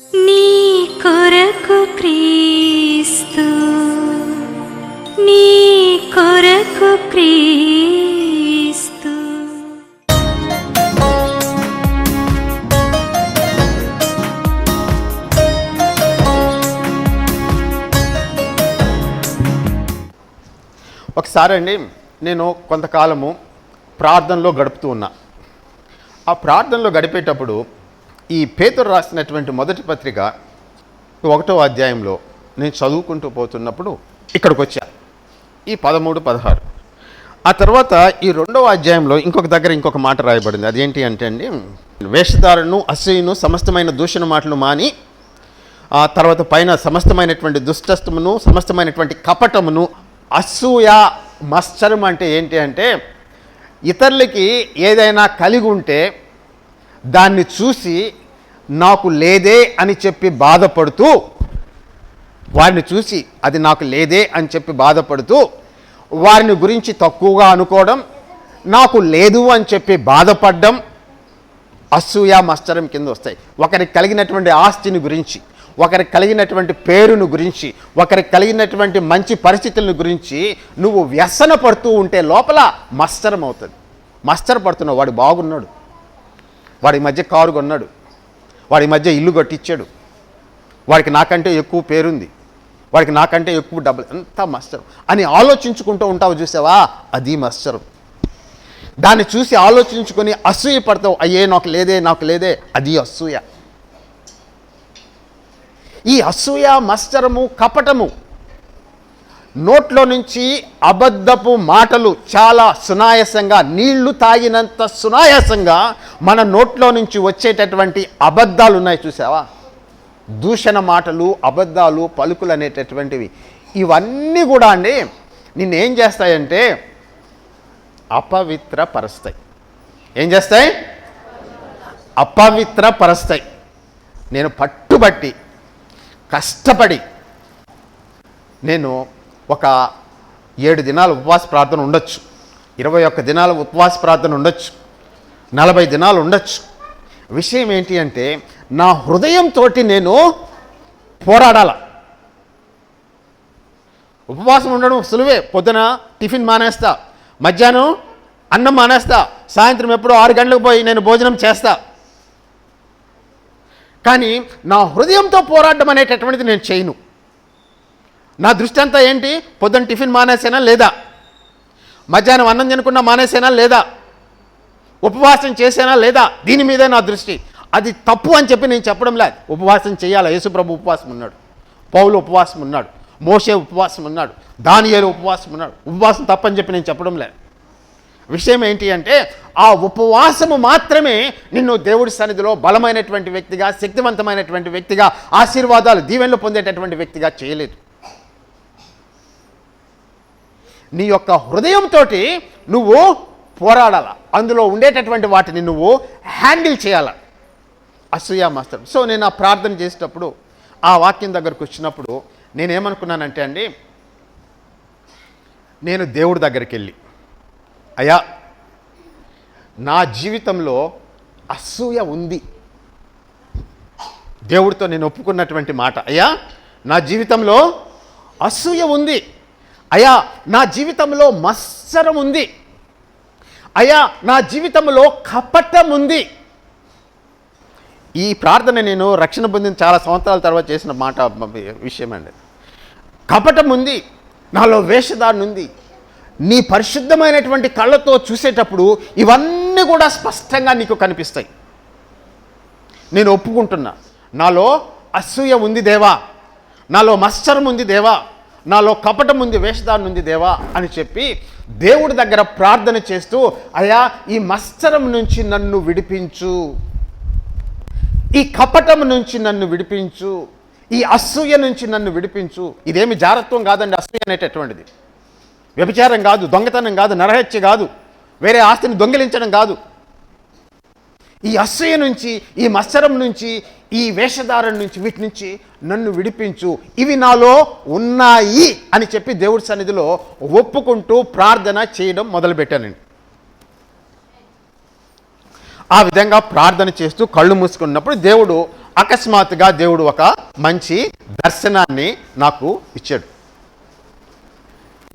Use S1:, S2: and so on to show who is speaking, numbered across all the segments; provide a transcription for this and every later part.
S1: నీ కొరకు క్రీస్తు నీ కొరకు క్రీస్తు.
S2: ఒకసారి అండి నేను కొంతకాలము ప్రార్థనలో గడుపుతూ ఉన్నా. ఆ ప్రార్థనలో గడిపేటప్పుడు ఈ పేతురు రాసినటువంటి మొదటి పత్రిక ఒకటో అధ్యాయంలో నేను చదువుకుంటూ పోతున్నప్పుడు ఇక్కడికి వచ్చా. ఈ పదమూడు పదహారు. ఆ తర్వాత ఈ రెండవ అధ్యాయంలో ఇంకొక దగ్గర ఇంకొక మాట రాయబడింది. అదేంటి అంటే అండి వేషధారును అసూయను సమస్తమైన దూషణ మాటలు మాని ఆ తర్వాత పైన సమస్తమైనటువంటి దుష్టత్వమును సమస్తమైనటువంటి కపటమును అసూయ మత్సరం అంటే ఏంటి అంటే ఇతరులకి ఏదైనా కలిగి ఉంటే దాన్ని చూసి నాకు లేదే అని చెప్పి బాధపడుతూ వారిని చూసి అది నాకు లేదే అని చెప్పి బాధపడుతూ వారిని గురించి తక్కువగా అనుకోవడం నాకు లేదు అని చెప్పి బాధపడడం అసూయ మస్తరం కింద వస్తాయి. ఒకరికి కలిగినటువంటి ఆస్తిని గురించి ఒకరికి కలిగినటువంటి పేరును గురించి ఒకరికి కలిగినటువంటి మంచి పరిస్థితులను గురించి నువ్వు వ్యసన పడుతూ ఉంటే లోపల మస్తరం అవుతుంది. మత్సర పడుతున్నావు వాడు బాగున్నాడు. వాడి మధ్య కారు కొన్నాడు. వాడి మధ్య ఇల్లు కట్టించాడు. వాడికి నాకంటే ఎక్కువ పేరుంది. వాడికి నాకంటే ఎక్కువ డబ్బులు. అంతా మత్సరం అని ఆలోచించుకుంటూ ఉంటావు చూసావా? అది మత్సరం దాన్ని చూసి ఆలోచించుకొని అసూయ పడతావు. అయ్యే నాకు లేదే నాకు లేదే. అది అసూయ. ఈ అసూయ మత్సరము కపటము నోట్లో నుంచి అబద్ధపు మాటలు చాలా సునాయాసంగా నీళ్ళు తాగినంత సునాయాసంగా మన నోట్లో నుంచి వచ్చేటటువంటి అబద్ధాలు ఉన్నాయి చూసావా? దూషణ మాటలు అబద్ధాలు పలుకులు అనేటటువంటివి. ఇవన్నీ కూడా అండి నిన్నేం చేస్తాయంటే అపవిత్ర పరుస్తాయి ఏం చేస్తాయి? అపవిత్ర పరుస్తాయి నేను పట్టుబట్టి కష్టపడి నేను ఒక ఏడు దినాలు ఉపవాస ప్రార్థన ఉండొచ్చు. ఇరవై ఒక్క దినాలు ఉపవాస ప్రార్థన ఉండొచ్చు. నలభై దినాలు ఉండొచ్చు. విషయం ఏంటి అంటే నా హృదయంతో నేను పోరాడాల. ఉపవాసం ఉండడం సులువే. పొద్దున టిఫిన్ మానేస్తా. మధ్యాహ్నం అన్నం మానేస్తా. సాయంత్రం ఎప్పుడో ఆరు గంటలకు పోయి నేను భోజనం చేస్తా. కానీ నా హృదయంతో పోరాడడం అనేటటువంటిది నేను చేయను. నా దృష్టి అంతా ఏంటి? పొద్దున్న టిఫిన్ మానేసేనా లేదా? మధ్యాహ్నం అన్నం తినకుండా మానేసేనా లేదా? ఉపవాసం చేసేనా లేదా? దీని మీదే నా దృష్టి. అది తప్పు అని చెప్పి నేను చెప్పడం లేదు. ఉపవాసం చేయాలి? యేసుప్రభు ఉపవాసం ఉన్నాడు. పౌలు ఉపవాసం ఉన్నాడు. మోషే ఉపవాసం ఉన్నాడు. దానియేలు ఉపవాసం ఉన్నాడు. ఉపవాసం తప్పని చెప్పి నేను చెప్పడం లేదు. విషయం ఏంటి అంటే ఆ ఉపవాసము మాత్రమే నిన్ను దేవుడి సన్నిధిలో బలమైనటువంటి వ్యక్తిగా శక్తివంతమైనటువంటి వ్యక్తిగా ఆశీర్వాదాలు దీవెనలు పొందేటటువంటి వ్యక్తిగా చేయలేదు. నీ యొక్క హృదయంతో నువ్వు పోరాడాల. అందులో ఉండేటటువంటి వాటిని నువ్వు హ్యాండిల్ చేయాల. అసూయ మాస్టర్ సో నేను ఆ ప్రార్థన చేసేటప్పుడు ఆ వాక్యం దగ్గరకు వచ్చినప్పుడు నేనేమనుకున్నానంటే అండి నేను దేవుడి దగ్గరికి వెళ్ళి అయ్యా నా జీవితంలో అసూయ ఉంది. దేవుడితో నేను ఒప్పుకున్నటువంటి మాట. అయ్యా నా జీవితంలో అసూయ ఉంది. అయ్యా నా జీవితంలో మత్సరం ఉంది. అయ్యా నా జీవితంలో కపటం ఉంది. ఈ ప్రార్థన నేను రక్షణ పొందిన చాలా సంవత్సరాల తర్వాత చేసిన మాట విషయం అండి కపటం ఉంది నాలో వేషధారణ ఉంది. నీ పరిశుద్ధమైనటువంటి కళ్ళతో చూసేటప్పుడు ఇవన్నీ కూడా స్పష్టంగా నీకు కనిపిస్తాయి. నేను ఒప్పుకుంటున్నా నాలో అసూయ ఉంది దేవా. నాలో మత్సరం ఉంది దేవా. నాలో కపటం ఉంది వేషధారణ ఉంది దేవా అని చెప్పి దేవుడి దగ్గర ప్రార్థన చేస్తూ అయ్యా ఈ మత్సరం నుంచి నన్ను విడిపించు. ఈ కపటం నుంచి నన్ను విడిపించు. ఈ అసూయ నుంచి నన్ను విడిపించు. ఇదేమి జారత్వం కాదండి అసూయ అనేటటువంటిది. వ్యభిచారం కాదు దొంగతనం కాదు నరహత్య కాదు. వేరే ఆస్తిని దొంగిలించడం కాదు. ఈ అసూయ నుంచి ఈ మత్సరం నుంచి ఈ వేషధారం నుంచి వీటి నుంచి నన్ను విడిపించు. ఇవి నాలో ఉన్నాయి అని చెప్పి దేవుడి సన్నిధిలో ఒప్పుకుంటూ ప్రార్థన చేయడం మొదలుపెట్టానండి ఆ విధంగా ప్రార్థన చేస్తూ కళ్ళు మూసుకున్నప్పుడు దేవుడు అకస్మాత్తుగా దేవుడు ఒక మంచి దర్శనాన్ని నాకు ఇచ్చాడు.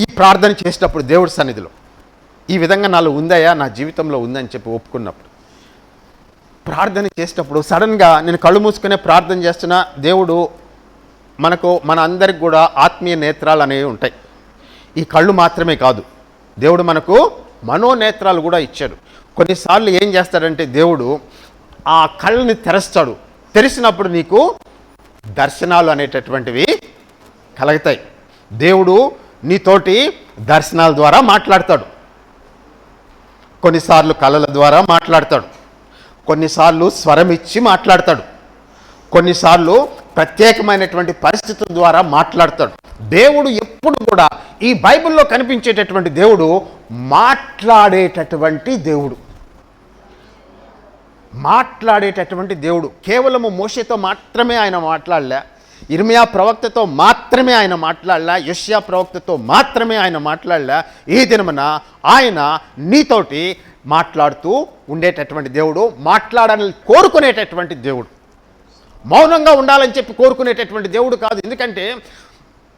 S2: ఈ ప్రార్థన చేసేటప్పుడు దేవుడి సన్నిధిలో ఈ విధంగా నాలో ఉందయా నా జీవితంలో ఉందని చెప్పి ఒప్పుకున్నప్పుడు ప్రార్థన చేసేటప్పుడు సడన్గా నేను కళ్ళు మూసుకునే ప్రార్థన చేస్తున్నా దేవుడు మనకు మన అందరికి కూడా ఆత్మీయ నేత్రాలు అనేవి ఉంటాయి. ఈ కళ్ళు మాత్రమే కాదు. దేవుడు మనకు మనోనేత్రాలు కూడా ఇచ్చాడు. కొన్నిసార్లు ఏం చేస్తాడంటే దేవుడు ఆ కళ్ళని తెరుస్తాడు. తెరిచినప్పుడు నీకు దర్శనాలు అనేటటువంటివి కలుగుతాయి. దేవుడు నీతోటి దర్శనాల ద్వారా మాట్లాడతాడు. కొన్నిసార్లు కళల ద్వారా మాట్లాడతాడు. కొన్నిసార్లు స్వరం ఇచ్చి మాట్లాడతాడు. కొన్నిసార్లు ప్రత్యేకమైనటువంటి పరిస్థితుల ద్వారా మాట్లాడతాడు. దేవుడు ఎప్పుడు కూడా ఈ బైబిల్లో కనిపించేటటువంటి దేవుడు మాట్లాడేటటువంటి దేవుడు. మాట్లాడేటటువంటి దేవుడు. కేవలము మోషతో మాత్రమే ఆయన మాట్లాడలే. ఇర్మియా ప్రవక్తతో మాత్రమే ఆయన మాట్లాడలే. యష్యా ప్రవక్తతో మాత్రమే ఆయన మాట్లాడలే. ఈ దినమున ఆయన నీతోటి మాట్లాడుతూ ఉండేటటువంటి దేవుడు మాట్లాడాలని కోరుకునేటటువంటి దేవుడు. మౌనంగా ఉండాలని చెప్పి కోరుకునేటటువంటి దేవుడు కాదు. ఎందుకంటే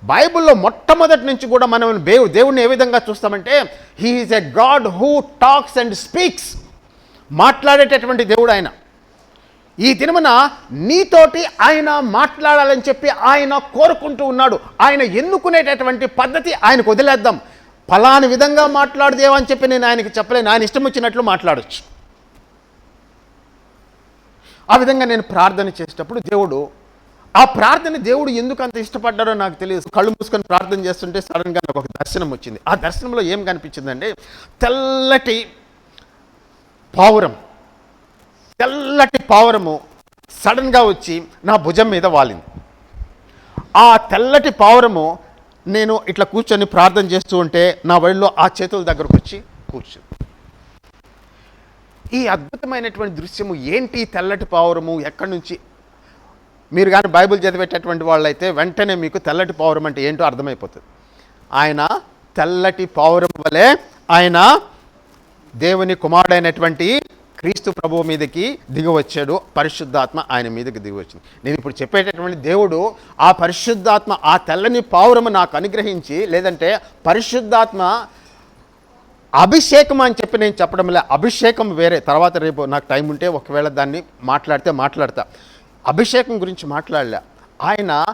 S2: బైబిల్లో మొట్టమొదటి నుంచి కూడా మనం దేవు దేవుడిని ఏ విధంగా చూస్తామంటే he is a god who talks and speaks మాట్లాడేటటువంటి దేవుడు ఆయన. ఈ దినమున నీతోటి ఆయన మాట్లాడాలని చెప్పి ఆయన కోరుకుంటూ ఉన్నాడు. ఆయన ఎన్నుకునేటటువంటి పద్ధతి ఆయనకు వదిలేద్దాం. ఫలాని విధంగా మాట్లాడదేవని చెప్పి నేను ఆయనకి చెప్పలేను. ఆయన ఇష్టం వచ్చినట్లు మాట్లాడచ్చు. ఆ విధంగా నేను ప్రార్థన చేసేటప్పుడు దేవుడు ఆ ప్రార్థన దేవుడు ఎందుకు అంత ఇష్టపడ్డారో నాకు తెలియదు. కళ్ళు మూసుకొని ప్రార్థన చేస్తుంటే సడన్గా నాకు ఒక దర్శనం వచ్చింది. ఆ దర్శనంలో ఏం కనిపించిందంటే తెల్లటి పావురం తెల్లటి పావురము సడన్గా వచ్చి నా భుజం మీద వాలింది. ఆ తెల్లటి పావురము నేను ఇట్లా కూర్చొని ప్రార్థన చేస్తూ ఉంటే నా వడిలో ఆ చేతుల దగ్గరకు వచ్చి కూర్చు. ఈ అద్భుతమైనటువంటి దృశ్యము ఏంటి? తెల్లటి పావురము ఎక్కడి నుంచి? మీరు కానీ బైబిల్ చదివేటటువంటి వాళ్ళైతే వెంటనే మీకు తెల్లటి పావురం అంటే ఏంటో అర్థమైపోతుంది. ఆయన తెల్లటి పావురం వలె ఆయన దేవుని కుమారుడైనటువంటి క్రీస్తు ప్రభువు మీదకి దిగవచ్చాడు పరిశుద్ధాత్మ ఆయన మీదకి దిగివచ్చింది. నేను ఇప్పుడు చెప్పేటటువంటి దేవుడు ఆ పరిశుద్ధాత్మ ఆ తెల్లని పావురము నాకు అనుగ్రహించి లేదంటే పరిశుద్ధాత్మ అభిషేకం అని చెప్పి నేను చెప్పడం లే అభిషేకం వేరే. తర్వాత రేపు నాకు టైం ఉంటే ఒకవేళ దాన్ని మాట్లాడితే మాట్లాడతా. అభిషేకం గురించి మాట్లాడలే. ఆయన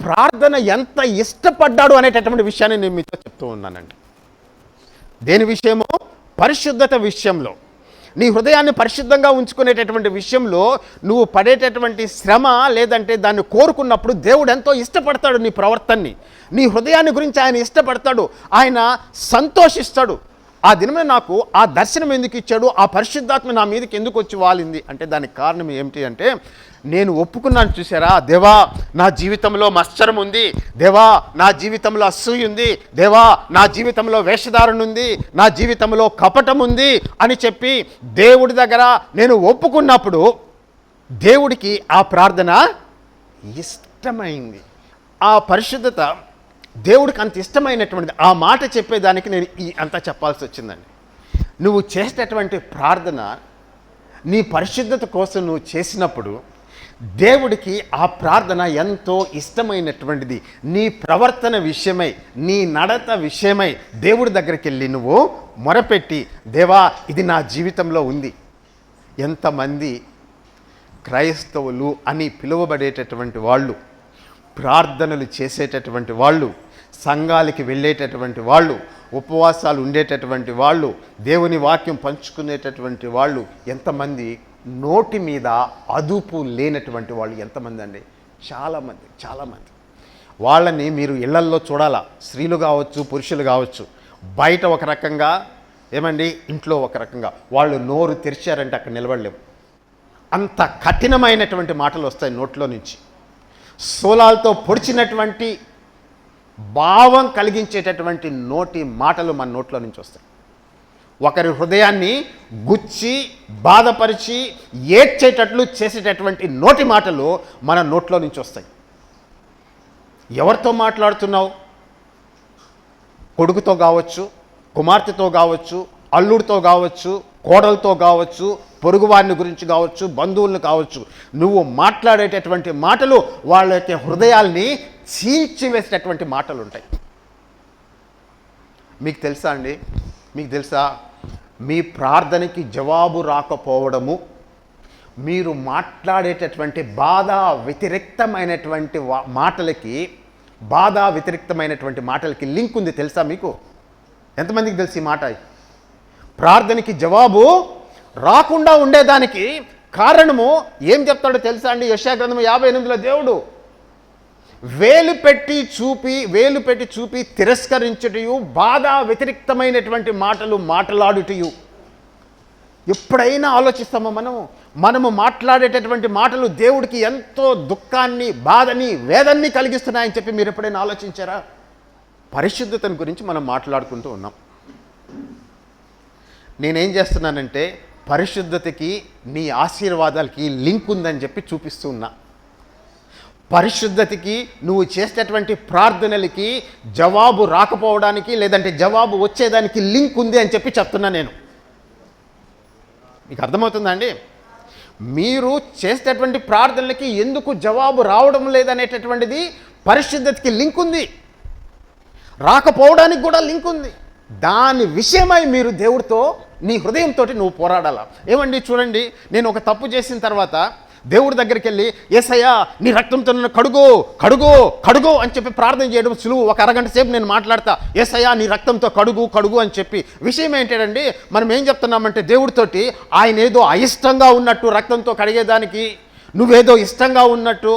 S2: ప్రార్థన ఎంత ఇష్టపడ్డాడు అనేటటువంటి విషయాన్ని నేను మీతో చెప్తూ ఉన్నానండి. దేని విషయమో? పరిశుద్ధత విషయంలో. నీ హృదయాన్ని పరిశుద్ధంగా ఉంచుకునేటటువంటి విషయంలో నువ్వు పడేటటువంటి శ్రమ లేదంటే దాన్ని కోరుకున్నప్పుడు దేవుడు ఎంతో ఇష్టపడతాడు నీ ప్రవర్తనని. నీ హృదయాన్ని గురించి ఆయన ఇష్టపడతాడు. ఆయన సంతోషిస్తాడు. ఆ దినమే నాకు ఆ దర్శనం ఎందుకు ఇచ్చాడు? ఆ పరిశుద్ధాత్మ నా మీదకి ఎందుకు వచ్చి వాలింది? అంటే దానికి కారణం ఏమిటి అంటే నేను ఒప్పుకున్నాను చూసారా? దేవా నా జీవితంలో మత్సరం ఉంది. దేవా నా జీవితంలో అసూయ ఉంది. దేవా నా జీవితంలో వేషధారణ ఉంది. నా జీవితంలో కపటం ఉంది అని చెప్పి దేవుడి దగ్గర నేను ఒప్పుకున్నప్పుడు దేవుడికి ఆ ప్రార్థన ఇష్టమైంది. ఆ పరిశుద్ధత దేవుడికి అంత ఇష్టమైనటువంటిది. ఆ మాట చెప్పేదానికి నేను ఈ అంతా చెప్పాల్సి వచ్చిందండి. నువ్వు చేసేటటువంటి ప్రార్థన నీ పరిశుద్ధత కోసం నువ్వు చేసినప్పుడు దేవుడికి ఆ ప్రార్థన ఎంతో ఇష్టమైనటువంటిది. నీ ప్రవర్తన విషయమై నీ నడత విషయమై దేవుడి దగ్గరికి వెళ్ళి నువ్వు మొరపెట్టి దేవా ఇది నా జీవితంలో ఉంది. ఎంతమంది క్రైస్తవులు అని పిలువబడేటటువంటి వాళ్ళు ప్రార్థనలు చేసేటటువంటి వాళ్ళు సంఘాలకి వెళ్ళేటటువంటి వాళ్ళు ఉపవాసాలు ఉండేటటువంటి వాళ్ళు దేవుని వాక్యం పంచుకునేటటువంటి వాళ్ళు ఎంతమంది? నోటి మీద అదుపు లేనటువంటి వాళ్ళు ఎంతమంది అండి? చాలామంది చాలామంది. వాళ్ళని మీరు ఇళ్ళల్లో చూడాలా? స్త్రీలు కావచ్చు పురుషులు కావచ్చు. బయట ఒక రకంగా ఏమండి? ఇంట్లో ఒక రకంగా. వాళ్ళు నోరు తెరిచారంటే అక్కడ నిలబడలేము. అంత కఠినమైనటువంటి మాటలు వస్తాయి నోట్లో నుంచి. సోలాలతో పొడిచినటువంటి భావం కలిగించేటటువంటి నోటి మాటలు మన నోట్లో నుంచి వస్తాయి. ఒకరి హృదయాన్ని గుచ్చి బాధపరిచి ఏడ్చేటట్లు చేసేటటువంటి నోటి మాటలు మన నోట్లో నుంచి వస్తాయి. ఎవరితో మాట్లాడుతున్నావు? కొడుకుతో కావచ్చు కుమార్తెతో కావచ్చు అల్లుడితో కావచ్చు కోడలతో కావచ్చు పొరుగువారిని గురించి కావచ్చు బంధువులను కావచ్చు నువ్వు మాట్లాడేటటువంటి మాటలు వాళ్ళ యొక్క హృదయాల్ని చీల్చివేసేటటువంటి మాటలు ఉంటాయి మీకు తెలుసా అండి? మీకు తెలుసా? మీ ప్రార్థనకి జవాబు రాకపోవడము మీరు మాట్లాడేటటువంటి బాధ వ్యతిరేక్తమైనటువంటి మాటలకి బాధ వ్యతిరేక్తమైనటువంటి మాటలకి లింక్ ఉంది తెలుసా మీకు? ఎంతమందికి తెలుసు ఈ మాట? ప్రార్థనకి జవాబు రాకుండా ఉండేదానికి కారణము ఏం చెప్తాడో తెలుసా అండి? యశాగ్రంథం యాభై ఎనిమిదిలో దేవుడు వేలు పెట్టి చూపి వేలు పెట్టి చూపి తిరస్కరించుటయు బాధ వ్యతిరిక్తమైనటువంటి మాటలు మాట్లాడుటయు. ఎప్పుడైనా ఆలోచిస్తామో మనము? మనము మాట్లాడేటటువంటి మాటలు దేవుడికి ఎంతో దుఃఖాన్ని బాధని వేదన్ని కలిగిస్తున్నాయని చెప్పి మీరు ఎప్పుడైనా ఆలోచించారా? పరిశుద్ధతను గురించి మనం మాట్లాడుకుంటూ ఉన్నాం. నేనేం చేస్తున్నానంటే పరిశుద్ధతకి నీ ఆశీర్వాదాలకి లింక్ ఉందని చెప్పి చూపిస్తూ ఉన్నా. పరిశుద్ధతకి నువ్వు చేసేటటువంటి ప్రార్థనలకి జవాబు రాకపోవడానికి లేదంటే జవాబు వచ్చేదానికి లింక్ ఉంది అని చెప్పి చెప్తున్నా నేను. మీకు అర్థమవుతుందా అండి? మీరు చేసేటటువంటి ప్రార్థనలకి ఎందుకు జవాబు రావడం లేదనేటటువంటిది పరిశుద్ధతకి లింక్ ఉంది. రాకపోవడానికి కూడా లింక్ ఉంది. దాని విషయమై మీరు దేవుడితో నీ హృదయంతో నువ్వు పోరాడాల? ఏమండి? చూడండి నేను ఒక తప్పు చేసిన తర్వాత దేవుడి దగ్గరికి వెళ్ళి ఏసయ్యా నీ రక్తంతో నన్ను కడుగు కడుగు కడుగు అని చెప్పి ప్రార్థన చేయడం సులువు. ఒక అరగంట సేపు నేను మాట్లాడతా ఏసయ్యా నీ రక్తంతో కడుగు కడుగు అని చెప్పి. విషయం ఏంటంటే మనం ఏం చెప్తున్నామంటే దేవుడితోటి ఆయన ఏదో అయిష్టంగా ఉన్నట్టు రక్తంతో కడిగేదానికి నువ్వేదో ఇష్టంగా ఉన్నట్టు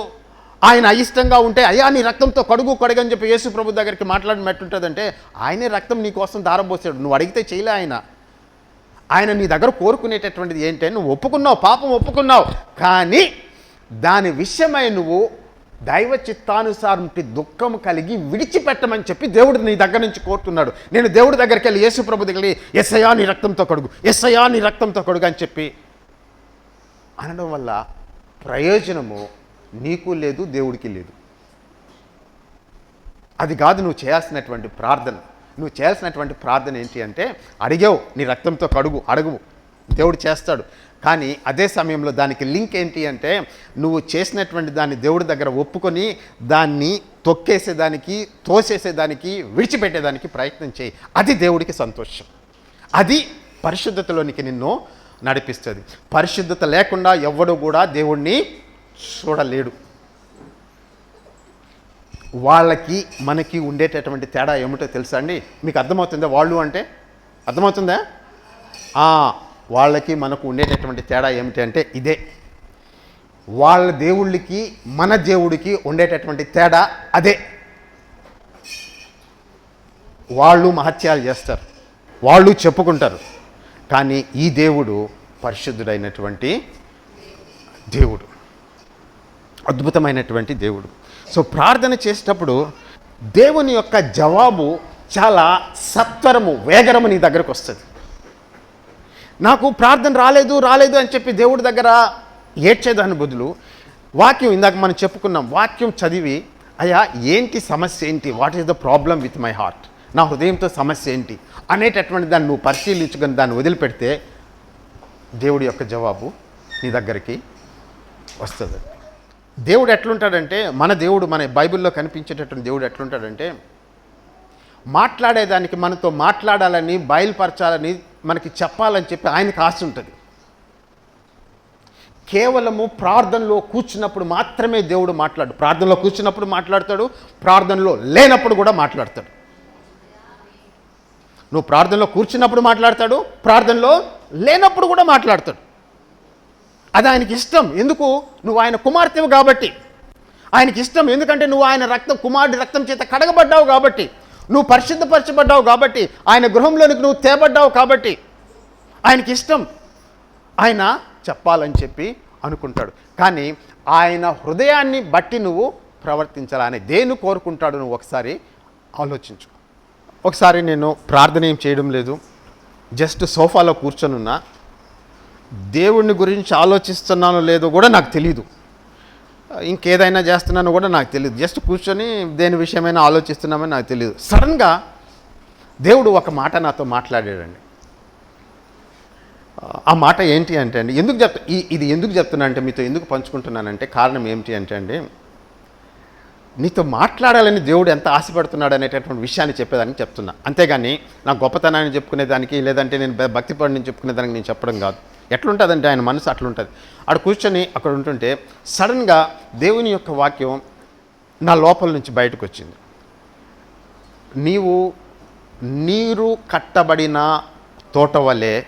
S2: ఆయన అయిష్టంగా ఉంటే అయ్యా నీ రక్తంతో కడుగు కడుగని చెప్పి యేసు ప్రభు దగ్గరికి మాట్లాడినట్టుంటుందంటే ఆయనే రక్తం నీ కోసం దారబోసాడు నువ్వు అడిగితే చేయలే ఆయన. ఆయన నీ దగ్గర కోరుకునేటటువంటిది ఏంటంటే నువ్వు ఒప్పుకున్నావు పాపం ఒప్పుకున్నావు కానీ దాని విషయమై నువ్వు దైవ చిత్తానుసారం దుఃఖం కలిగి విడిచిపెట్టమని చెప్పి దేవుడు నీ దగ్గర నుంచి కోరుతున్నాడు. నేను దేవుడి దగ్గరికి వెళ్ళి యేసు ప్రభు దగ్గర ఎస్ఐయా నీ రక్తంతో కడుగు ఎస్ఐయా నీ రక్తంతో కడుగు అని చెప్పి అనడం వల్ల ప్రయోజనము నీకు లేదు దేవుడికి లేదు. అది కాదు నువ్వు చేయాల్సినటువంటి ప్రార్థన. నువ్వు చేయాల్సినటువంటి ప్రార్థన ఏంటి అంటే అడిగావు నీ రక్తంతో కడుగు అడుగు దేవుడు చేస్తాడు. కానీ అదే సమయంలో దానికి లింక్ ఏంటి అంటే నువ్వు చేసినటువంటి దాన్ని దేవుడి దగ్గర ఒప్పుకొని దాన్ని తొక్కేసేదానికి తోసేసేదానికి విడిచిపెట్టేదానికి ప్రయత్నం చేయి. అది దేవుడికి సంతోషం. అది పరిశుద్ధతలోనికి నిన్ను నడిపిస్తుంది. పరిశుద్ధత లేకుండా ఎవడు కూడా దేవుణ్ణి చూడలేడు. వాళ్ళకి మనకి ఉండేటటువంటి తేడా ఏమిటో తెలుసా అండి? మీకు అర్థమవుతుందా వాళ్ళు అంటే? అర్థమవుతుందా? వాళ్ళకి మనకు ఉండేటటువంటి తేడా ఏమిటి అంటే ఇదే. వాళ్ళ దేవుళ్ళకి మన దేవుడికి ఉండేటటువంటి తేడా అదే. వాళ్ళు మహత్యాలు చేస్తారు. వాళ్ళు చెప్పుకుంటారు. కానీ ఈ దేవుడు పరిశుద్ధుడైనటువంటి దేవుడు. అద్భుతమైనటువంటి దేవుడు. సో ప్రార్థన చేసేటప్పుడు దేవుని యొక్క జవాబు చాలా సత్వరము వేగరము నీ దగ్గరకు వస్తుంది. నాకు ప్రార్థన రాలేదు రాలేదు అని చెప్పి దేవుడి దగ్గర ఏడ్చేదాని బదులు వాక్యం ఇందాక మనం చెప్పుకున్నాం వాక్యం చదివి అయ్యా ఏంటి సమస్య ఏంటి? What is the problem with my heart నా హృదయంతో సమస్య ఏంటి? అనేటటువంటి దాన్ని నువ్వు పరిశీలించుకొని దాన్ని వదిలిపెడితే దేవుడి యొక్క జవాబు నీ దగ్గరికి వస్తుంది. దేవుడు ఎట్లుంటాడంటే మన దేవుడు మన బైబిల్లో కనిపించేటటువంటి దేవుడు ఎట్లుంటాడంటే మాట్లాడేదానికి మనతో మాట్లాడాలని బయలుపరచాలని మనకి చెప్పాలని చెప్పి ఆయనకు ఆశ ఉంటుంది. కేవలము ప్రార్థనలో కూర్చున్నప్పుడు మాత్రమే దేవుడు మాట్లాడు. ప్రార్థనలో కూర్చున్నప్పుడు మాట్లాడతాడు ప్రార్థనలో లేనప్పుడు కూడా మాట్లాడతాడు. నువ్వు ప్రార్థనలో కూర్చున్నప్పుడు మాట్లాడతాడు ప్రార్థనలో లేనప్పుడు కూడా మాట్లాడతాడు. అది ఆయనకి ఇష్టం. ఎందుకు? నువ్వు ఆయన కుమార్తెవు కాబట్టి. ఆయనకి ఇష్టం. ఎందుకంటే నువ్వు ఆయన రక్తం కుమారుడి రక్తం చేత కడగబడ్డావు కాబట్టి. నువ్వు పరిశుద్ధపరచబడ్డావు కాబట్టి. ఆయన గృహంలోనికి నువ్వు తేబడ్డావు కాబట్టి. ఆయనకి ఇష్టం. ఆయన చెప్పాలని చెప్పి అనుకుంటాడు. కానీ ఆయన హృదయాన్ని బట్టి నువ్వు ప్రవర్తించాలని దేన్ని కోరుకుంటాడు నువ్వు ఒకసారి ఆలోచించు ఒకసారి నేను ప్రార్థన ఏం చేయడం లేదు. జస్ట్ సోఫాలో కూర్చొనున్నా. దేవుడిని గురించి ఆలోచిస్తున్నానో లేదో కూడా నాకు తెలియదు ఇంకేదైనా చేస్తున్నానో కూడా నాకు తెలియదు జస్ట్ కూర్చొని దేని విషయమైనా ఆలోచిస్తున్నామని నాకు తెలియదు సడన్గా దేవుడు ఒక మాట నాతో మాట్లాడాడండి. ఆ మాట ఏంటి అంటే అండి ఎందుకు చెప్తా ఇది ఎందుకు చెప్తున్నా అంటే మీతో ఎందుకు పంచుకుంటున్నానంటే కారణం ఏమిటి అంటే అండి నీతో మాట్లాడాలని దేవుడు ఎంత ఆశపడుతున్నాడు అనేటటువంటి విషయాన్ని చెప్పేదానికి చెప్తున్నా. అంతేగాని నా గొప్పతనాన్ని చెప్పుకునేదానికి లేదంటే నేను భ- భక్తి పడిని చెప్పుకునేదానికి నేను చెప్పడం కాదు. ఎట్లుంటుందంటే ఆయన మనసు అట్లుంటుంది. అక్కడ కూర్చొని అక్కడ ఉంటుంటే సడన్గా దేవుని యొక్క వాక్యం నా లోపల నుంచి బయటకు వచ్చింది నీవు నీరు కట్టబడిన తోట వలె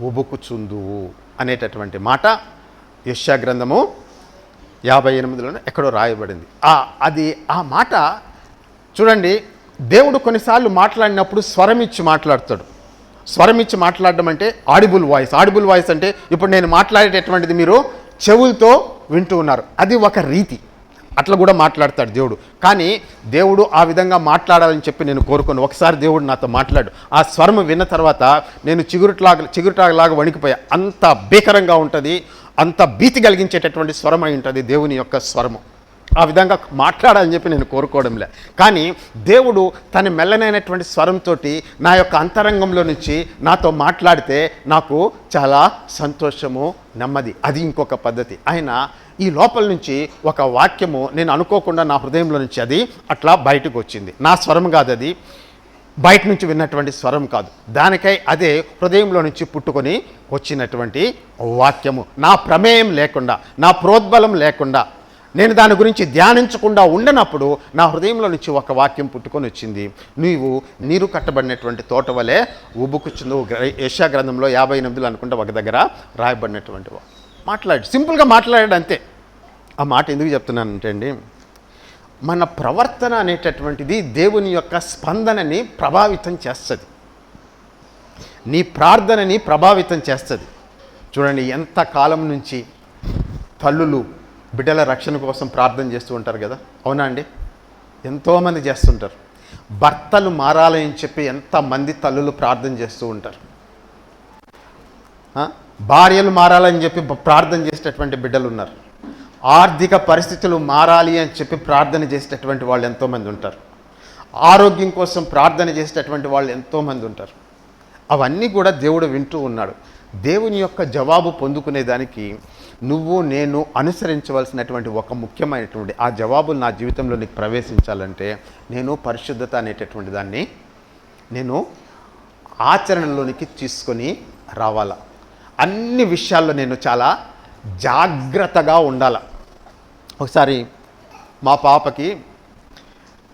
S2: ఉబుకుచుందువు అనేటటువంటి మాట యశ్యా గ్రంథము యాభై ఎనిమిదిలోనే ఎక్కడో రాయబడింది. ఆ అది ఆ మాట చూడండి దేవుడు కొన్నిసార్లు మాట్లాడినప్పుడు స్వరం ఇచ్చి మాట్లాడతాడు. స్వరం ఇచ్చి మాట్లాడడం అంటే ఆడిబుల్ వాయిస్. ఆడిబుల్ వాయిస్ అంటే ఇప్పుడు నేను మాట్లాడేటటువంటిది మీరు చెవులతో వింటూ ఉన్నారు. అది ఒక రీతి. అట్లా కూడా మాట్లాడతాడు దేవుడు. కానీ దేవుడు ఆ విధంగా మాట్లాడాలని చెప్పి నేను కోరుకోను. ఒకసారి దేవుడు నాతో మాట్లాడు. ఆ స్వరము విన్న తర్వాత నేను చిగురుట్లాగా చిగురుటాలాగా వణికిపోయా. అంత భీకరంగా ఉంటుంది. అంత భీతి కలిగించేటటువంటి స్వరం అయి ఉంటుంది దేవుని యొక్క స్వరము. ఆ విధంగా మాట్లాడాలని చెప్పి నేను కోరుకోవడంలే. కానీ దేవుడు తన మెల్లనైనటువంటి స్వరంతో నా యొక్క అంతరంగంలో నుంచి నాతో మాట్లాడితే నాకు చాలా సంతోషము నెమ్మది. అది ఇంకొక పద్ధతి. ఆయన ఈ లోపల నుంచి ఒక వాక్యము నేను అనుకోకుండా నా హృదయంలో నుంచి అది అట్లా బయటకు వచ్చింది. నా స్వరం కాదు అది. బయట నుంచి విన్నటువంటి స్వరం కాదు. దానికై అదే హృదయంలో నుంచి పుట్టుకొని వచ్చినటువంటి వాక్యము. నా ప్రమేయం లేకుండా నా ప్రోద్బలం లేకుండా నేను దాని గురించి ధ్యానించకుండా ఉండనప్పుడు నా హృదయంలో నుంచి ఒక వాక్యం పుట్టుకొని వచ్చింది. నీవు నీరు కట్టబడినటువంటి తోట వలె ఉబ్బుకుచుందు యశా గ్రంథంలో యాభై ఎనిమిదిలో అనుకుంటే ఒక దగ్గర రాయబడినటువంటి మాట్లాడు సింపుల్గా మాట్లాడాడు అంతే. ఆ మాట ఎందుకు చెప్తున్నానంటే అండి మన ప్రవర్తన అనేటటువంటిది దేవుని యొక్క స్పందనని ప్రభావితం చేస్తుంది. నీ ప్రార్థనని ప్రభావితం చేస్తుంది. చూడండి ఎంత కాలం నుంచి తల్లులు బిడ్డల రక్షణ కోసం ప్రార్థన చేస్తూ ఉంటారు కదా? అవునా అండి? ఎంతోమంది చేస్తుంటారు. భర్తలు మారాలని చెప్పి ఎంతమంది తల్లులు ప్రార్థన చేస్తూ ఉంటారు. భార్యలు మారాలని చెప్పి ప్రార్థన చేసేటటువంటి బిడ్డలు ఉన్నారు. ఆర్థిక పరిస్థితులు మారాలి అని చెప్పి ప్రార్థన చేసేటటువంటి వాళ్ళు ఎంతోమంది ఉంటారు. ఆరోగ్యం కోసం ప్రార్థన చేసేటటువంటి వాళ్ళు ఎంతోమంది ఉంటారు. అవన్నీ కూడా దేవుడు వింటూ ఉన్నాడు. దేవుని యొక్క జవాబు పొందుకునేదానికి నువ్వు నేను అనుసరించవలసినటువంటి ఒక ముఖ్యమైనటువంటి ఆ జవాబులు నా జీవితంలో నీకు ప్రవేశించాలంటే నేను పరిశుద్ధత అనేటటువంటి దాన్ని నేను ఆచరణలోనికి తీసుకొని రావాలా. అన్ని విషయాల్లో నేను చాలా జాగ్రత్తగా ఉండాల. ఒకసారి మా పాపకి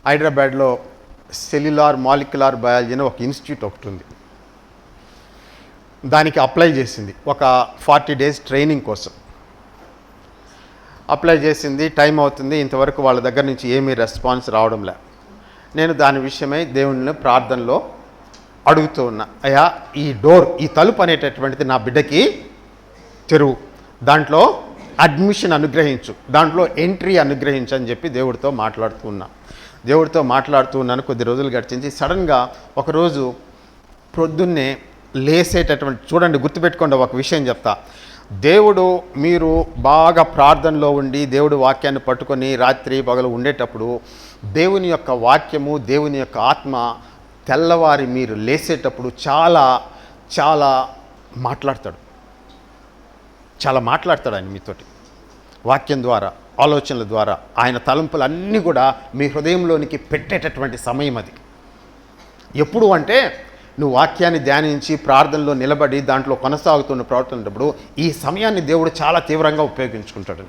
S2: హైదరాబాద్లో సెల్యులార్ మాలిక్యులార్ బయాలజీ అని ఒక ఇన్స్టిట్యూట్ ఒకటి ఉంది దానికి అప్లై చేసింది. ఒక ఫార్టీ డేస్ ట్రైనింగ్ కోసం. అప్లై చేసింది టైం అవుతుంది ఇంతవరకు వాళ్ళ దగ్గర నుంచి ఏమీ రెస్పాన్స్ రావడం లే నేను దాని విషయమై దేవుని ప్రార్థనలో అడుగుతూ ఉన్నా. అయ్యా ఈ డోర్ ఈ తలుపు అనేటటువంటిది నా బిడ్డకి తెరువు. దాంట్లో అడ్మిషన్ అనుగ్రహించు. దాంట్లో ఎంట్రీ అనుగ్రహించు అని చెప్పి దేవుడితో మాట్లాడుతూ ఉన్నా. దేవుడితో మాట్లాడుతూ ఉన్నాను. కొద్ది రోజులు గడిచించి సడన్గా ఒకరోజు ప్రొద్దున్నే లేసేటటువంటి చూడండి గుర్తుపెట్టుకోండి ఒక విషయం చెప్తా. దేవుడు మీరు బాగా ప్రార్థనలో ఉండి దేవుడు వాక్యాన్ని పట్టుకొని రాత్రి పగలు ఉండేటప్పుడు దేవుని యొక్క వాక్యము దేవుని యొక్క ఆత్మ తెల్లవారి మీరు లేసేటప్పుడు చాలా చాలా మాట్లాడతాడు. చాలా మాట్లాడతాడు ఆయన మీతోటి. వాక్యం ద్వారా ఆలోచనల ద్వారా ఆయన తలంపులన్నీ కూడా మీ హృదయంలోనికి పెట్టేటటువంటి సమయం అది. ఎప్పుడు అంటే నువ్వు వాక్యాన్ని ధ్యానించి ప్రార్థనలో నిలబడి దాంట్లో కొనసాగుతున్న ప్రవర్తనప్పుడు ఈ సమయాన్ని దేవుడు చాలా తీవ్రంగా ఉపయోగించుకుంటాడు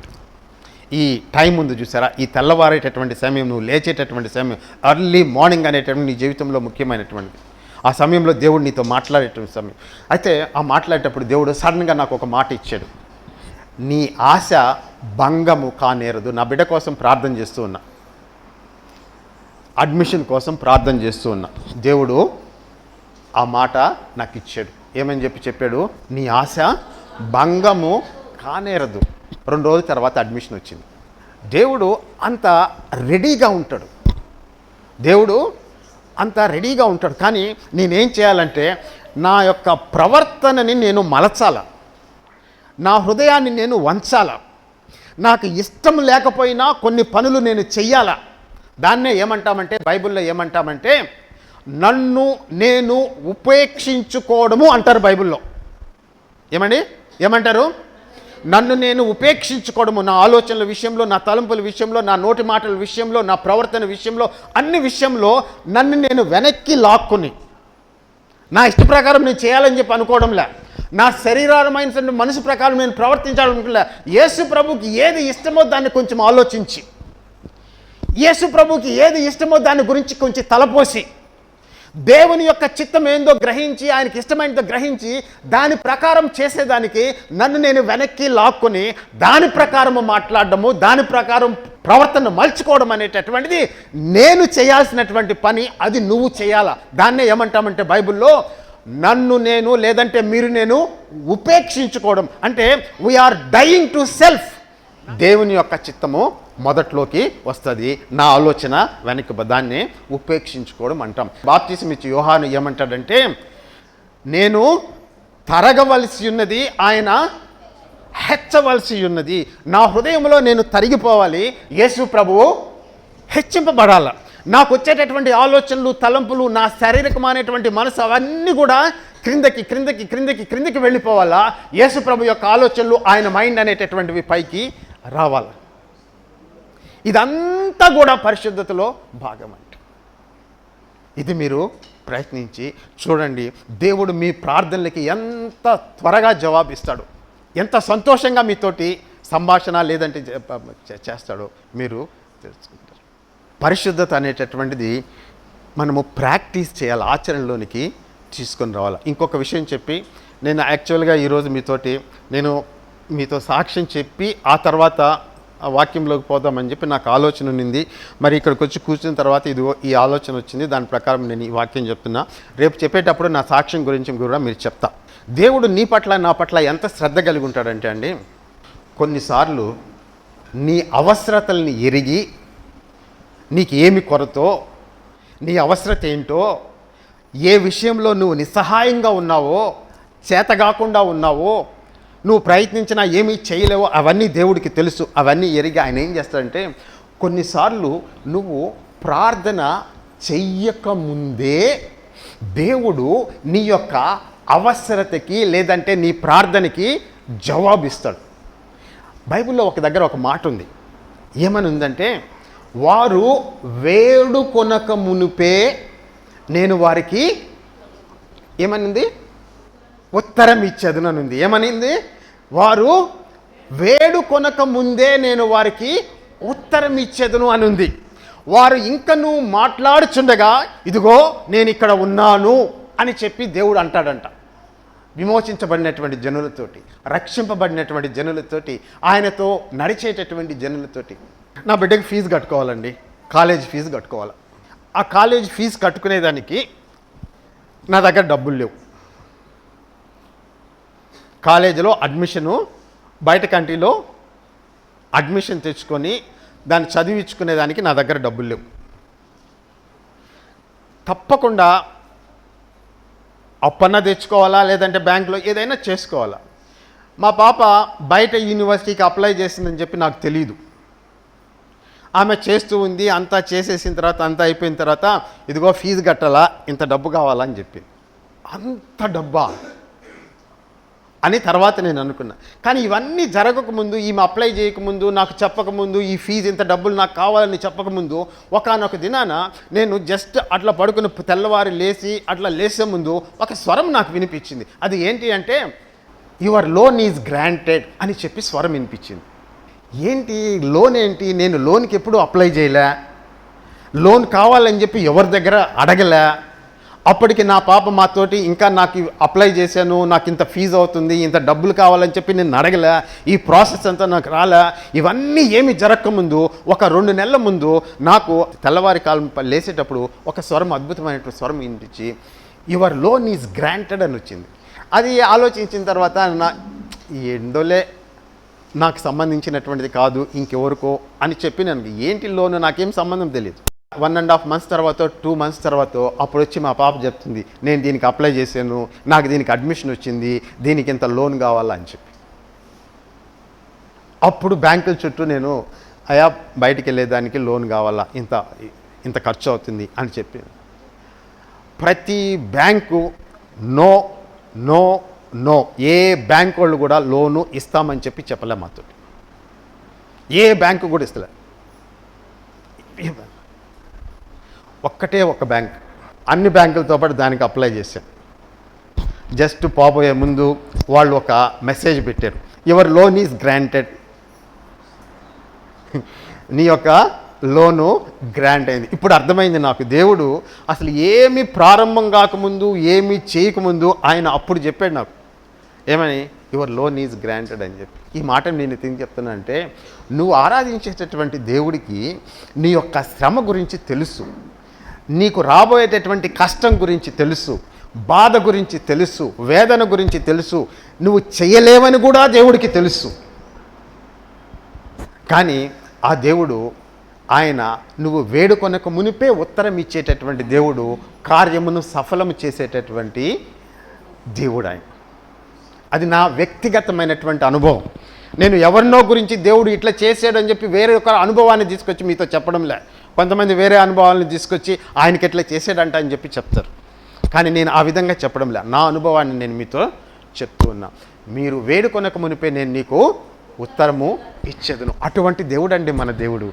S2: ఈ టైం ఉంది చూసారా? ఈ తెల్లవారేటటువంటి సమయం నువ్వు లేచేటటువంటి సమయం అర్లీ మార్నింగ్ అనేటటువంటి నీ జీవితంలో ముఖ్యమైనటువంటిది ఆ సమయంలో దేవుడు నీతో మాట్లాడేటువంటి సమయం. అయితే ఆ మాట్లాడేటప్పుడు దేవుడు సడన్గా నాకు ఒక మాట ఇచ్చాడు. నీ ఆశ భంగము కానేరదు. నా బిడ్డ కోసం ప్రార్థన చేస్తూ ఉన్నా. అడ్మిషన్ కోసం ప్రార్థన చేస్తూ ఉన్నా. దేవుడు ఆ మాట నాకు ఇచ్చాడు ఏమని చెప్పి చెప్పాడు? నీ ఆశ భంగము కానేరదు. రెండు రోజుల తర్వాత అడ్మిషన్ వచ్చింది. దేవుడు అంత రెడీగా ఉంటాడు. దేవుడు అంత రెడీగా ఉంటాడు. కానీ నేనేం చేయాలంటే నా యొక్క ప్రవర్తనని నేను మలచాల. నా హృదయాన్ని నేను వంచాల. నాకు ఇష్టం లేకపోయినా కొన్ని పనులు నేను చెయ్యాలా. దాన్నే ఏమంటామంటే బైబిల్లో ఏమంటామంటే నన్ను నేను ఉపేక్షించుకోవడము అంటారు బైబిల్లో. ఏమండి? ఏమంటారు? నన్ను నేను ఉపేక్షించుకోవడము నా ఆలోచనల విషయంలో నా తలంపుల విషయంలో నా నోటి మాటల విషయంలో నా ప్రవర్తన విషయంలో అన్ని విషయంలో నన్ను నేను వెనక్కి లాక్కుని. నా ఇష్ట ప్రకారం నేను చేయాలని చెప్పి అనుకోవడంలే. నా శరీరమైన మనసు ప్రకారం నేను ప్రవర్తించాలనుకోలే యేసు ప్రభుకి ఏది ఇష్టమో దాన్ని కొంచెం ఆలోచించి. యేసు ప్రభుకి ఏది ఇష్టమో దాని గురించి కొంచెం తలపోసి. దేవుని యొక్క చిత్తం ఏందో గ్రహించి ఆయనకి ఇష్టమైనదో గ్రహించి దాని ప్రకారం చేసేదానికి నన్ను నేను వెనక్కి లాక్కొని దాని ప్రకారము మాట్లాడడము దాని ప్రకారం ప్రవర్తన మలుచుకోవడం అనేటటువంటిది నేను చేయాల్సినటువంటి పని అది నువ్వు చేయాలా? దాన్నే ఏమంటామంటే బైబిల్లో నన్ను నేను లేదంటే మీరు నేను ఉపేక్షించుకోవడం. అంటే వీఆర్ డయింగ్ టు సెల్ఫ్ దేవుని యొక్క చిత్తము మొదట్లోకి వస్తుంది. నా ఆలోచన వెనక్కి దాన్ని ఉపేక్షించుకోవడం అంటాం. బాప్తిసం ఇచ్చి యోహాను ఏమంటాడంటే నేను తరగవలసి ఉన్నది ఆయన హెచ్చవలసి ఉన్నది. నా హృదయంలో నేను తరిగిపోవాలి. యేసు ప్రభువు హెచ్చింపబడాల. నాకు వచ్చేటటువంటి ఆలోచనలు తలంపులు నా శారీరకమైనటువంటి మనసు అవన్నీ కూడా క్రిందకి క్రిందకి క్రిందకి క్రిందకి వెళ్ళిపోవాలా? యేసు ప్రభు యొక్క ఆలోచనలు ఆయన మైండ్ అనేటటువంటివి పైకి రావాలి? ఇదంతా కూడా పరిశుద్ధతలో భాగం అంట ఇది మీరు ప్రయత్నించి చూడండి. దేవుడు మీ ప్రార్థనలకి ఎంత త్వరగా జవాబిస్తాడు. ఎంత సంతోషంగా మీతోటి సంభాషణ లేదంటే చేస్తాడో మీరు తెలుసుకుంటారు. పరిశుద్ధత అనేటటువంటిది మనము ప్రాక్టీస్ చేయాలి ఆచరణలోనికి తీసుకొని రావాలి. ఇంకొక విషయం చెప్పి నేను యాక్చువల్గా ఈరోజు మీతోటి నేను మీతో సాక్ష్యం చెప్పి ఆ తర్వాత వాక్యంలోకి పోదామని చెప్పి నాకు ఆలోచన ఉన్నింది మరి ఇక్కడికి వచ్చి కూర్చున్న తర్వాత ఇదిగో ఈ ఆలోచన వచ్చింది. దాని ప్రకారం నేను ఈ వాక్యం చెప్తున్నా. రేపు చెప్పేటప్పుడు నా సాక్ష్యం గురించి కూడా మీరు చెప్తా. దేవుడు నీ పట్ల నా పట్ల ఎంత శ్రద్ధ కలిగి ఉంటాడంటే అండి కొన్నిసార్లు నీ అవసరతల్ని ఎరిగి నీకు ఏమి కొరతో నీ అవసరత ఏంటో ఏ విషయంలో నువ్వు నిస్సహాయంగా ఉన్నావో చేతగాకుండా ఉన్నావో నువ్వు ప్రయత్నించినా ఏమీ చేయలేవో అవన్నీ దేవుడికి తెలుసు. అవన్నీ ఎరిగి ఆయన ఏం చేస్తాడంటే కొన్నిసార్లు నువ్వు ప్రార్థన చెయ్యకముందే దేవుడు నీ యొక్క అవసరతకి లేదంటే నీ ప్రార్థనకి జవాబిస్తాడు. బైబిల్లో ఒక దగ్గర ఒక మాట ఉంది. ఏమని ఉందంటే వారు వేడుకొనక మునుపే నేను వారికి ఏమనింది ఉత్తరం ఇచ్చేదననుంది ఏమనింది? వారు వేడుకొనక ముందే నేను వారికి ఉత్తరం ఇచ్చేదను అని ఉంది. వారు ఇంకను మాట్లాడుచుండగా ఇదిగో నేను ఇక్కడ ఉన్నాను అని చెప్పి దేవుడు అంటాడంట. విమోచించబడినటువంటి జనులతోటి రక్షింపబడినటువంటి జనులతోటి ఆయనతో నడిచేటటువంటి జనులతోటి. నా బిడ్డకి ఫీజు కట్టుకోవాలండి. కాలేజ్ ఫీజు కట్టుకోవాలి? ఆ కాలేజ్ ఫీజు కట్టుకునేదానికి నా దగ్గర డబ్బులు లేవు. కాలేజీలో అడ్మిషను బయట కంట్రీలో అడ్మిషన్ తెచ్చుకొని దాన్ని చదివించుకునేదానికి నా దగ్గర డబ్బులు లేవు. తప్పకుండా అప్పన్న తెచ్చుకోవాలా లేదంటే బ్యాంకులో ఏదైనా చేసుకోవాలా. మా పాప బయట యూనివర్సిటీకి అప్లై చేసిందని చెప్పి నాకు తెలియదు ఆమె చేస్తూ ఉంది అంతా చేసేసిన తర్వాత అంతా అయిపోయిన తర్వాత ఇదిగో ఫీజు కట్టాలా ఇంత డబ్బు కావాలా అని చెప్పింది అంత డబ్బా. అని తర్వాత నేను అనుకున్నా. కానీ ఇవన్నీ జరగకముందు ఈమె అప్లై చేయకముందు నాకు చెప్పకముందు ఈ ఫీజు ఇంత డబ్బులు నాకు కావాలని చెప్పకముందు ఒకనొక దినాన నేను జస్ట్ అట్లా పడుకుని తెల్లవారి లేచి అట్లా లేసే ముందు ఒక స్వరం నాకు వినిపించింది. అది ఏంటి అంటే యువర్ లోన్ ఈజ్ గ్రాంటెడ్ అని చెప్పి స్వరం వినిపించింది. ఏంటి లోన్ ఏంటి? నేను లోన్కి ఎప్పుడు అప్లై చేయలే? లోన్ కావాలని చెప్పి ఎవరి దగ్గర అడగలే? అప్పటికి నా పాప మాతోటి ఇంకా నాకు అప్లై చేశాను నాకు ఇంత ఫీజు అవుతుంది ఇంత డబ్బులు కావాలని చెప్పి నేను అడగలే. ఈ ప్రాసెస్ అంతా నాకు రాలే. ఇవన్నీ ఏమి జరగకముందు ఒక రెండు నెలల ముందు నాకు తెల్లవారి కాలం లేసేటప్పుడు ఒక స్వరం అద్భుతమైనటువంటి స్వరం వినిపించి యువర్ లోన్ ఈజ్ గ్రాంటెడ్ అని వచ్చింది. అది ఆలోచించిన తర్వాత నా ఎండోలే నాకు సంబంధించినటువంటిది కాదు ఇంకెవరికో అని చెప్పి నేను ఏంటి లోన్? నాకేం సంబంధం తెలియదు వన్ అండ్ హాఫ్ మంత్స్ తర్వాత టూ మంత్స్ తర్వాత అప్పుడు వచ్చి మా పాప చెప్తుంది నేను దీనికి అప్లై చేశాను నాకు దీనికి అడ్మిషన్ వచ్చింది దీనికి ఇంత లోన్ కావాలా? అని చెప్పి. అప్పుడు బ్యాంకుల చుట్టూ నేను అయా బయటికి వెళ్ళేదానికి లోన్ కావాలా? ఇంత ఇంత ఖర్చు అవుతుంది అని చెప్పి. ప్రతి బ్యాంకు నో నో నో. ఏ బ్యాంక్ వాళ్ళు కూడా లోను ఇస్తామని చెప్పి చెప్పలే మాతో ఏ బ్యాంకు కూడా ఇస్తలే. ఒక్కటే ఒక బ్యాంక్. అన్ని బ్యాంకులతో పాటు దానికి అప్లై చేశాను జస్ట్ పోబోయే ముందు వాళ్ళు ఒక మెసేజ్ పెట్టారు. యువర్ లోన్ ఈజ్ గ్రాంటెడ్ నీ యొక్క లోను గ్రాంట్ అయింది. ఇప్పుడు అర్థమైంది నాకు. దేవుడు అసలు ఏమి ప్రారంభం కాకముందు ఏమి చేయకముందు ఆయన అప్పుడు చెప్పాడు నాకు. ఏమని? యువర్ లోన్ ఈజ్ గ్రాంటెడ్ అని చెప్పి. ఈ మాట నేను ఎందుకు చెప్తున్నానంటే నువ్వు ఆరాధించేటటువంటి దేవుడికి నీ యొక్క శ్రమ గురించి తెలుసు. నీకు రాబోయేటటువంటి కష్టం గురించి తెలుసు బాధ గురించి తెలుసు వేదన గురించి తెలుసు నువ్వు చేయలేవని కూడా దేవుడికి తెలుసు. కానీ ఆ దేవుడు ఆయన నువ్వు వేడుకొనక మునిపే ఉత్తరం ఇచ్చేటటువంటి దేవుడు కార్యమును సఫలము చేసేటటువంటి దేవుడు ఆయన. అది నా వ్యక్తిగతమైనటువంటి అనుభవం. నేను ఎవరినో గురించి దేవుడు ఇట్లా చేసాడని చెప్పి వేరే ఒక అనుభవాన్ని తీసుకొచ్చి మీతో చెప్పడం లే కొంతమంది వేరే అనుభవాలను తీసుకొచ్చి ఆయనకి ఎట్లా చేసాడంట అని చెప్పి చెప్తారు. కానీ నేను ఆ విధంగా చెప్పడం లే నా అనుభవాన్ని నేను మీతో చెప్తూ ఉన్నా. మీరు వేడుకొనక మునిపే నేను నీకు ఉత్తరము ఇచ్చేదను. అటువంటి దేవుడు అండి మన దేవుడు.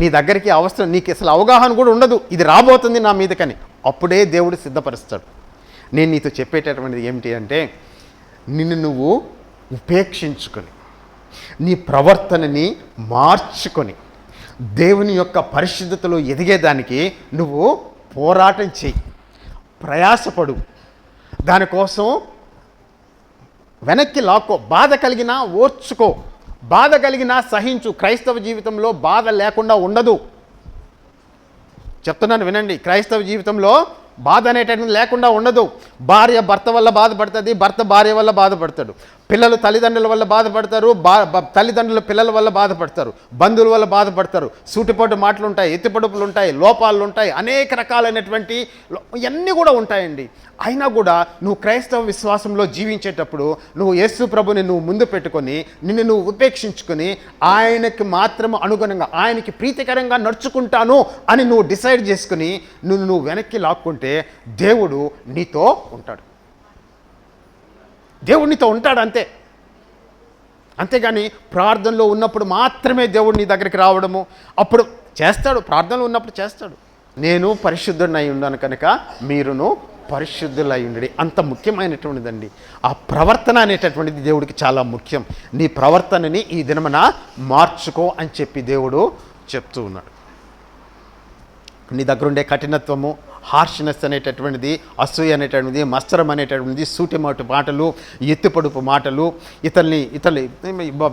S2: నీ దగ్గరికి అవసరం నీకు అసలు అవగాహన కూడా ఉండదు. ఇది రాబోతుంది నా మీదకని. అప్పుడే దేవుడు సిద్ధపరుస్తాడు. నేను నీతో చెప్పేటటువంటిది ఏమిటి అంటే నిన్ను నువ్వు ఉపేక్షించుకొని నీ ప్రవర్తనని మార్చుకొని దేవుని యొక్క పరిశుద్ధతలో ఎదిగేదానికి నువ్వు పోరాటం చెయ్యి ప్రయాసపడు. దానికోసం వెనక్కి లాక్కో. బాధ కలిగినా ఓర్చుకో. బాధ కలిగినా సహించు. క్రైస్తవ జీవితంలో బాధ లేకుండా ఉండదు. చెప్తున్నాను వినండి. క్రైస్తవ జీవితంలో బాధ అనేటటువంటి లేకుండా ఉండదు. భార్య భర్త వల్ల బాధపడుతుంది భర్త భార్య వల్ల బాధపడతాడు. పిల్లలు తల్లిదండ్రుల వల్ల బాధపడతారు బా తల్లిదండ్రులు పిల్లల వల్ల బాధపడతారు బంధువుల వల్ల బాధపడతారు. సూటిపోటు మాటలు ఉంటాయి ఎత్తిపడుపులు ఉంటాయి లోపాలు ఉంటాయి అనేక రకాలైనటువంటి ఇవన్నీ కూడా ఉంటాయండి. అయినా కూడా నువ్వు క్రైస్తవ విశ్వాసంలో జీవించేటప్పుడు నువ్వు యేసు ప్రభుని నువ్వు ముందు పెట్టుకొని నిన్ను నువ్వు ఉపేక్షించుకొని ఆయనకి మాత్రం అనుగుణంగా ఆయనకి ప్రీతికరంగా నడుచుకుంటాను అని నువ్వు డిసైడ్ చేసుకుని నువ్వు నువ్వు వెనక్కి లాక్కుంటే దేవుడు నీతో ఉంటాడు. దేవుడు ఉంటాడు అంతే. అంతేగాని ప్రార్థనలో ఉన్నప్పుడు మాత్రమే దేవుడు నీ దగ్గరికి రావడము. అప్పుడు చేస్తాడు ప్రార్థనలో ఉన్నప్పుడు చేస్తాడు. నేను పరిశుద్ధుడిని అయి ఉన్నాను కనుక మీరును పరిశుద్ధులై ఉండి అంత ముఖ్యమైనటువంటిదండి. ఆ ప్రవర్తన అనేటటువంటిది దేవుడికి చాలా ముఖ్యం. నీ ప్రవర్తనని ఈ దినమన మార్చుకో అని చెప్పి దేవుడు చెప్తూ ఉన్నాడు. నీ దగ్గరుండే కఠినత్వము హార్ష్నెస్ అనేటటువంటిది అసూయ అనేటటువంటిది మత్సరం అనేటటువంటిది సూటిమాటు మాటలు ఎత్తుపడుపు మాటలు ఇతల్ని ఇతల్ని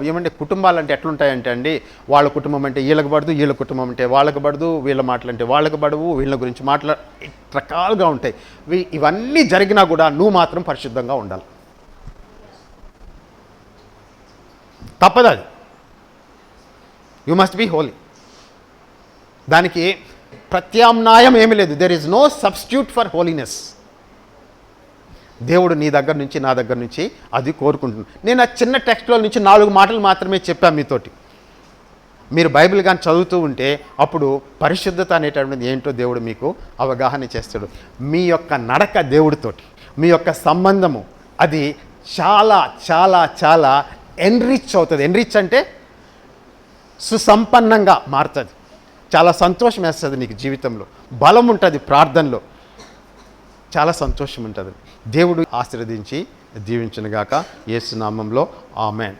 S2: ఏమంటే కుటుంబాలు అంటే ఎట్లుంటాయంటే అండి వాళ్ళ కుటుంబం అంటే వీళ్ళకి పడదు వీళ్ళ కుటుంబం అంటే వాళ్ళకి పడదు వీళ్ళ మాటలు అంటే వాళ్ళకి పడవు వీళ్ళ గురించి మాట్లా రకాలుగా ఉంటాయి. ఇవన్నీ జరిగినా కూడా నువ్వు మాత్రం పరిశుద్ధంగా ఉండాలి. తప్పదు అది యు మస్ట్ బీ హోలీ దానికి ప్రత్యామ్నాయం ఏమీ లేదు. There is no substitute for holiness దేవుడు నీ దగ్గర నుంచి నా దగ్గర నుంచి అది కోరుకుంటున్నాను నేను ఆ చిన్న టెక్స్ట్లో నుంచి నాలుగు మాటలు మాత్రమే చెప్పాను మీతోటి. మీరు బైబిల్ కానీ చదువుతూ ఉంటే అప్పుడు పరిశుద్ధత అనేటటువంటిది ఏంటో దేవుడు మీకు అవగాహన చేస్తాడు. మీ యొక్క నడక దేవుడితోటి మీ యొక్క సంబంధము అది చాలా చాలా చాలా ఎన్రిచ్ అవుతుంది. ఎన్రిచ్ అంటే సుసంపన్నంగా మారుతుంది. చాలా సంతోషం వేస్తుంది నీకు జీవితంలో. బలం ఉంటుంది ప్రార్థనలో. చాలా సంతోషం ఉంటుంది. దేవుడు ఆశీర్వదించి దీవించినగాక ఏసునామంలో ఆమెన్.